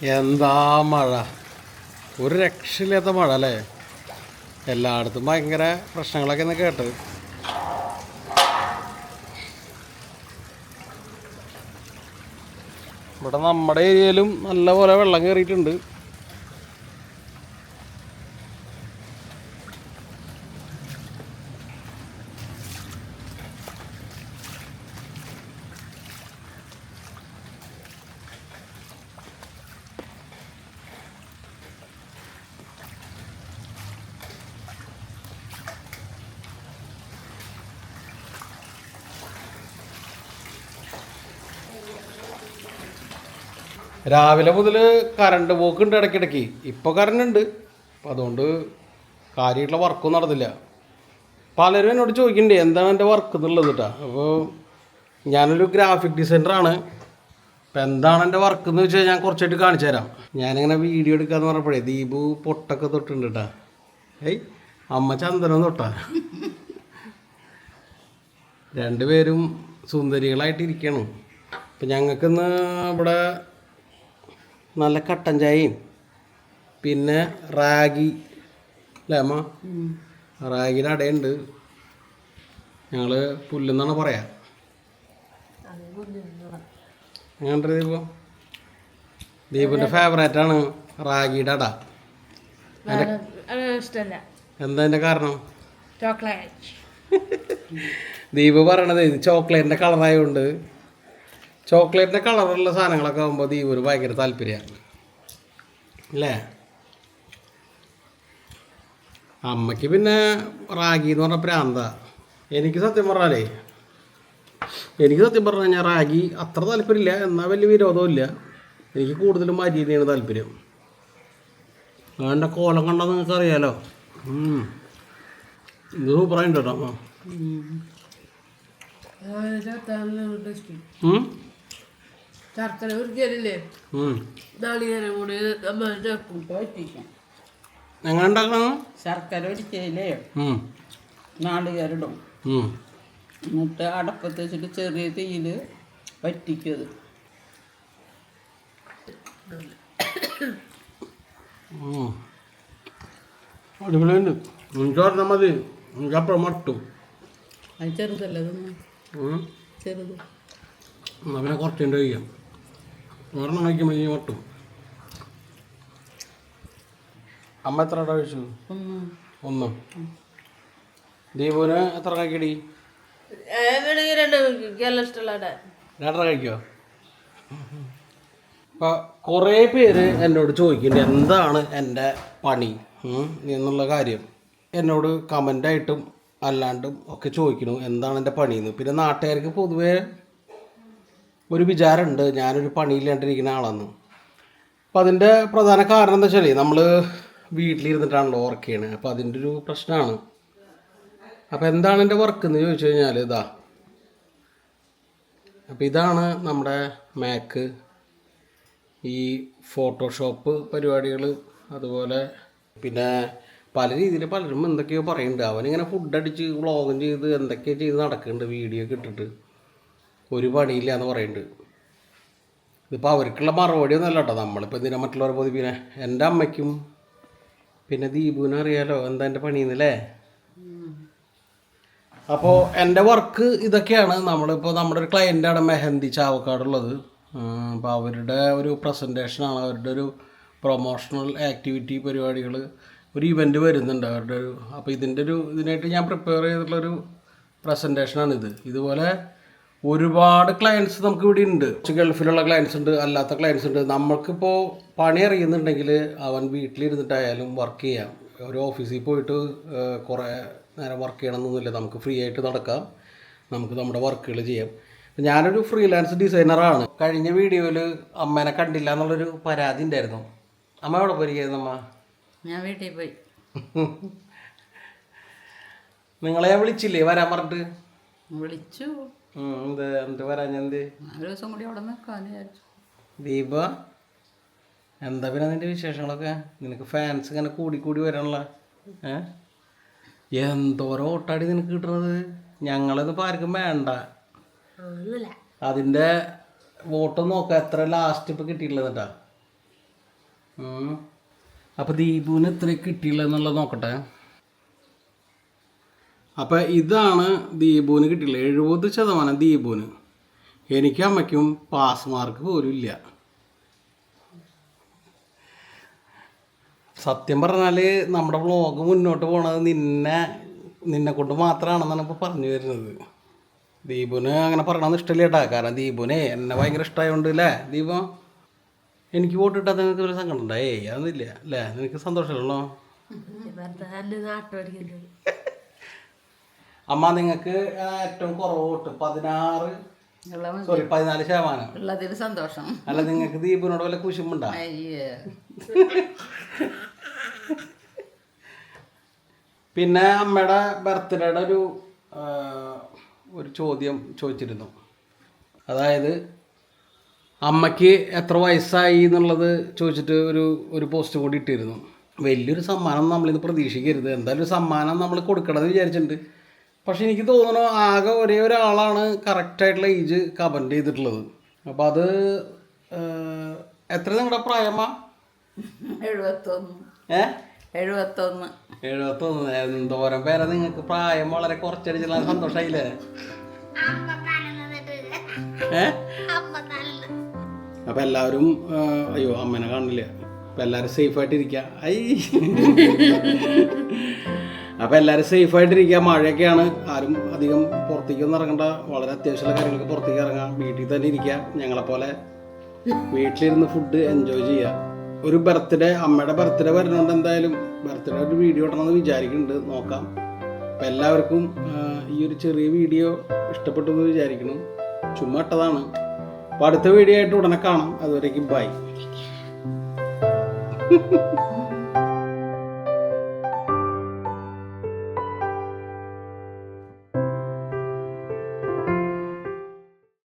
എന്താ മഴ? ഒരു രക്ഷയില്ലാത്ത മഴ അല്ലേ? എല്ലായിടത്തും ഭയങ്കര പ്രശ്നങ്ങളൊക്കെ ഇന്ന് കേട്ടത് ഇവിടെ നമ്മുടെ ഏരിയയിലും നല്ലപോലെ വെള്ളം കയറിയിട്ടുണ്ട്. രാവിലെ മുതൽ കറണ്ട് പോക്കുണ്ട് ഇടയ്ക്കിടയ്ക്ക്. ഇപ്പോൾ കറണ്ട് ഉണ്ട്. അപ്പം അതുകൊണ്ട് കാര്യമായിട്ടുള്ള വർക്കൊന്നും നടന്നില്ല. പലരും എന്നോട് ചോദിക്കണ്ടേ എന്താണ് എന്റെ വർക്ക് എന്നുള്ളത് കേട്ടോ അപ്പോൾ ഞാനൊരു ഗ്രാഫിക് ഡിസൈനറാണ് അപ്പോൾ എന്താണ് എന്റെ വർക്ക് എന്ന് വെച്ചാൽ ഞാൻ കുറച്ചായിട്ട് കാണിച്ചു തരാം. ഞാനിങ്ങനെ വീഡിയോ എടുക്കാന്ന് പറഞ്ഞപ്പോഴേ ദീപു പൊട്ടൊക്കെ തൊട്ടുണ്ട് കേട്ടാ ഏയ് അമ്മ ചന്ദനം തൊട്ടാ. രണ്ടുപേരും സുന്ദരികളായിട്ടിരിക്കണം. അപ്പം ഞങ്ങൾക്കിന്ന് ഇവിടെ നല്ല കട്ടൻ ചായയും. പിന്നെ റാഗി. അല്ലേ അമ്മ? റാഗിയുടെ അടയുണ്ട്. ഞങ്ങൾ പുല്ലെന്നാണ് പറയാ. എങ്ങനെ ദീപോ? ദീപിന്റെ ഫേവറേറ്റ് ആണ് റാഗിയുടെ അട. ഇഷ്ടമല്ല എന്താ അതിന്റെ കാരണം? ചോക്ലേറ്റ് ദീപ് പറയണത് ഇത് ചോക്ലേറ്റിന്റെ കളറായതുകൊണ്ട് ചോക്ലേറ്റിന്റെ കളറുള്ള സാധനങ്ങളൊക്കെ ആകുമ്പോൾ ദീപിന് ഭയങ്കര താല്പര്യമാണ് അല്ലേ? അമ്മയ്ക്ക് പിന്നെ റാഗി എന്ന് പറഞ്ഞ പ്രാന്ത. എനിക്ക് സത്യം പറഞ്ഞാലേ എനിക്ക് സത്യം പറഞ്ഞു കഴിഞ്ഞാൽ റാഗി അത്ര താല്പര്യമില്ല. എന്നാൽ വലിയ വിരോധമില്ല എനിക്ക് കൂടുതലും അരിയാണ് താല്പര്യം. അതിന്റെ കോലം കണ്ടാൽ നിങ്ങൾക്ക് അറിയാലോ. ഇത് സൂപ്പറായിട്ട് കേട്ടോ? ശർക്കര ഉരുക്കിയല്ലേ ഉം. നാളികേരം കൂടി നമ്മൾ ചേർക്കും എങ്ങനെ ഉണ്ടാക്കണം? ശർക്കര ഒരിക്കലേ ഉം. നാളികേരിടും. എന്നിട്ട് അടപ്പത്ത് വെച്ചിട്ട് ചെറിയ തീയിൽ വറ്റിക്കത് ചെറുതല്ലേ അടിപൊളിയുണ്ട്. മതി. മട്ടും. അത്. ചെറുത്. എന്നാ പിന്നെ കുറച്ചുണ്ട് കഴിക്കാം. ഒരെണ്ണം കഴിക്കുമ്പോൾ ഈ ഒട്ടും. അമ്മ എത്ര ഇട കഴിച്ചു? ഒന്ന്. ദീപുവിന് എത്ര കഴിക്കടി? രണ്ടര കഴിക്കോ? അപ്പോൾ കുറേ പേര് എന്നോട് ചോദിക്കുന്നുണ്ട് എന്താണ് എന്റെ പണി? എന്നുള്ള കാര്യം. എന്നോട് കമന്റായിട്ടും അല്ലാണ്ടും ഒക്കെ ചോദിക്കുന്നു എന്താണ് എന്റെ പണിയെന്ന് പിന്നെ നാട്ടുകാർക്ക് പൊതുവേ ഒരു വിചാരമുണ്ട്. ഞാനൊരു പണിയില്ലാണ്ടിരിക്കുന്ന ആളാണ് അപ്പോൾ അതിന്റെ പ്രധാന കാരണം എന്താ വെച്ചാൽ നമ്മൾ വീട്ടിലിരുന്നിട്ടാണല്ലോ വർക്ക് ചെയ്യണത് അപ്പോൾ അതിന്റെ ഒരു പ്രശ്നമാണ് അപ്പോൾ എന്താണ് എന്റെ വർക്ക് എന്ന് ചോദിച്ചു കഴിഞ്ഞാൽ ഇതാ. അപ്പോൾ ഇതാണ് നമ്മുടെ മാക്ക് ഈ ഫോട്ടോഷോപ്പ് പരിപാടികൾ അതുപോലെ പിന്നെ പല രീതിയിൽ പലരും എന്തൊക്കെയോ പറയുന്നുണ്ട് അവനിങ്ങനെ ഫുഡ് അടിച്ച് വ്ളോഗും ചെയ്ത് എന്തൊക്കെയോ ചെയ്ത് നടക്കുന്നുണ്ട് വീഡിയോ ഒക്കെ ഇട്ടിട്ട്. ഒരു പണിയില്ല എന്ന് പറയുന്നുണ്ട്. ഇതിപ്പോൾ അവർക്കുള്ള മറുപടി ഒന്നുമല്ല കേട്ടോ. നമ്മളിപ്പോൾ എന്തിനാ മറ്റുള്ളവരെ പൊതിപ്പിനെ എന്റെ അമ്മയ്ക്കും പിന്നെ ദീപുവിനും അറിയാലോ എന്താ എന്റെ പണിയെന്നല്ലേ? അപ്പോൾ എന്റെ വർക്ക് ഇതൊക്കെയാണ്. നമ്മളിപ്പോൾ നമ്മുടെ ഒരു ക്ലയന്റാണ് മെഹന്തി ചാവക്കാടുള്ളത്. അപ്പോൾ അവരുടെ ഒരു പ്രസന്റേഷനാണ് അവരുടെ ഒരു പ്രൊമോഷണൽ ആക്ടിവിറ്റി പരിപാടികൾ ഒരു ഇവന്റ് വരുന്നുണ്ട് അവരുടെ ഒരു അപ്പോൾ ഇതിന്റെ ഒരു ഇതിനായിട്ട് ഞാൻ പ്രിപ്പയർ ചെയ്തിട്ടുള്ളൊരു പ്രസന്റേഷനാണിത് ഇതുപോലെ ഒരുപാട് ക്ലയൻസ് നമുക്ക് ഇവിടെ ഉണ്ട് ഗൾഫിലുള്ള ക്ലയൻസ് ഉണ്ട് അല്ലാത്ത ക്ലയൻസ് ഉണ്ട്. നമ്മൾക്കിപ്പോൾ പണി അറിയുന്നുണ്ടെങ്കിൽ അവൻ വീട്ടിലിരുന്നിട്ടായാലും വർക്ക് ചെയ്യാം. ഒരു ഓഫീസിൽ പോയിട്ട് കുറേ നേരം വർക്ക് ചെയ്യണമെന്നൊന്നുമില്ല. നമുക്ക് ഫ്രീ ആയിട്ട് നടക്കാം. നമുക്ക് നമ്മുടെ വർക്കുകൾ ചെയ്യാം. ഞാനൊരു ഫ്രീലാൻസ് ഡിസൈനറാണ് കഴിഞ്ഞ വീഡിയോയിൽ അമ്മേനെ കണ്ടില്ല എന്നുള്ളൊരു പരാതി ഉണ്ടായിരുന്നു. അമ്മ എവിടെ പോയിരിക്കുന്നു അമ്മ? ഞാൻ വീട്ടിൽ പോയി. നിങ്ങളെ വിളിച്ചില്ലേ? വരാൻ പറഞ്ഞിട്ട്? വിളിച്ചു. എന്ത് എന്ത് എന്ത്? ഒരു ദിവസം കൂടി അവിടെ നിൽക്കാന്ന് വിചാരിച്ചു. ദീപ എന്താ പിന്നെ നിന്റെ വിശേഷങ്ങളൊക്കെ? നിനക്ക് ഫാൻസ് ഇങ്ങനെ കൂടി കൂടി വരണല്ല ഏ? എന്തോരം ഓട്ടാടി നിനക്ക് കിട്ടണത്? ഞങ്ങളൊന്നും ഇപ്പം ആർക്കും വേണ്ട. ഒന്നുമില്ല. അതിന്റെ വോട്ട് നോക്ക എത്ര ലാസ്റ്റ് ഇപ്പം കിട്ടിയിട്ടുള്ളത് കേട്ടാ അപ്പോൾ ദീപുവിന് എത്ര കിട്ടിയില്ല എന്നുള്ളത് നോക്കട്ടെ. അപ്പം ഇതാണ് ദീപുവിന് കിട്ടിയില്ല എഴുപത് ശതമാനം ദീപുവിന്. എനിക്ക് അമ്മയ്ക്കും പാസ് മാർക്ക് പോലും ഇല്ല. സത്യം പറഞ്ഞാൽ നമ്മുടെ ബ്ലോഗ് മുന്നോട്ട് പോണത് നിന്നെ നിന്നെ കൊണ്ട് മാത്രമാണെന്നാണ് ഇപ്പോൾ പറഞ്ഞു വരുന്നത്. ദീപുന് അങ്ങനെ പറയണമെന്ന് ഇഷ്ടമില്ല കേട്ടാ. കാരണം ദീപുനെ എന്നെ ഭയങ്കര ഇഷ്ടമായതുകൊണ്ട് അല്ലേ ദീപം എനിക്ക് വോട്ട് ഇട്ടാൽ നിനക്ക് ഒരു സങ്കടം ഉണ്ടായേ അതൊന്നുമില്ല അല്ലേ നിനക്ക് സന്തോഷമല്ലോ അമ്മ നിങ്ങൾക്ക് ഏറ്റവും കുറവ് വോട്ട് പതിനാറ് സോറി പതിനാല് ശതമാനം. ഉള്ളതിൽ സന്തോഷം. അല്ല നിങ്ങൾക്ക് ദീപിനോട് വല്ല കുശുമുണ്ടാ പിന്നെ അമ്മയുടെ ബർത്ത്ഡേയുടെ ഒരു ഒരു ചോദ്യം ചോദിച്ചിരുന്നു. അതായത് അമ്മയ്ക്ക് എത്ര വയസ്സായി എന്നുള്ളത് ചോദിച്ചിട്ട് ഒരു ഒരു പോസ്റ്റ് കൂടി ഇട്ടിരുന്നു. വലിയൊരു സമ്മാനം നമ്മളിന്ന് പ്രതീക്ഷിക്കരുത്. എന്തായാലും ഒരു സമ്മാനം നമ്മൾ കൊടുക്കണമെന്ന് വിചാരിച്ചിട്ടുണ്ട്. പക്ഷെ എനിക്ക് തോന്നുന്നു ആകെ ഒരേ ഒരാളാണ് കറക്റ്റായിട്ടുള്ള ഏജ് കമന്റ് ചെയ്തിട്ടുള്ളത്. അപ്പം അത് എത്ര നിങ്ങളുടെ പ്രായമാ? എഴുപത്തൊന്ന്. ഏ? എഴുപത്തൊന്ന്. എഴുപത്തൊന്ന്. എന്തോരം പേരെ നിങ്ങൾക്ക്? പ്രായം വളരെ കുറച്ചടിച്ചുള്ള സന്തോഷമായില്ലേ ഏ? അപ്പൊ എല്ലാവരും അയ്യോ അമ്മനെ കാണില്ല അപ്പൊ എല്ലാവരും സേഫ് ആയിട്ടിരിക്കുക ഐ. അപ്പൊ എല്ലാവരും സേഫ് ആയിട്ടിരിക്കുക. മഴയൊക്കെയാണ്. ആരും അധികം പുറത്തേക്കൊന്നും ഇറങ്ങണ്ട. വളരെ അത്യാവശ്യമുള്ള കാര്യങ്ങൾക്ക് പുറത്തേക്ക് ഇറങ്ങാം വീട്ടിൽ തന്നെ ഇരിക്കുക. ഞങ്ങളെപ്പോലെ വീട്ടിലിരുന്ന് ഫുഡ് എൻജോയ് ചെയ്യുക. ഒരു ബർത്ത്ഡേ അമ്മയുടെ ബർത്ത്ഡേ വരുന്നുണ്ട് എന്തായാലും ബർത്ത്ഡേ ഒരു വീഡിയോ ഇടണമെന്ന് വിചാരിക്കുന്നുണ്ട്. നോക്കാം. അപ്പം എല്ലാവർക്കും ഈ ഒരു ചെറിയ വീഡിയോ ഇഷ്ടപ്പെട്ടു എന്ന് വിചാരിക്കുന്നു. ചുമ്മാ ഇട്ടതാണ്. അപ്പോൾ അടുത്ത വീഡിയോ ആയിട്ട് ഉടനെ കാണാം. അതുവരേക്കും ബൈ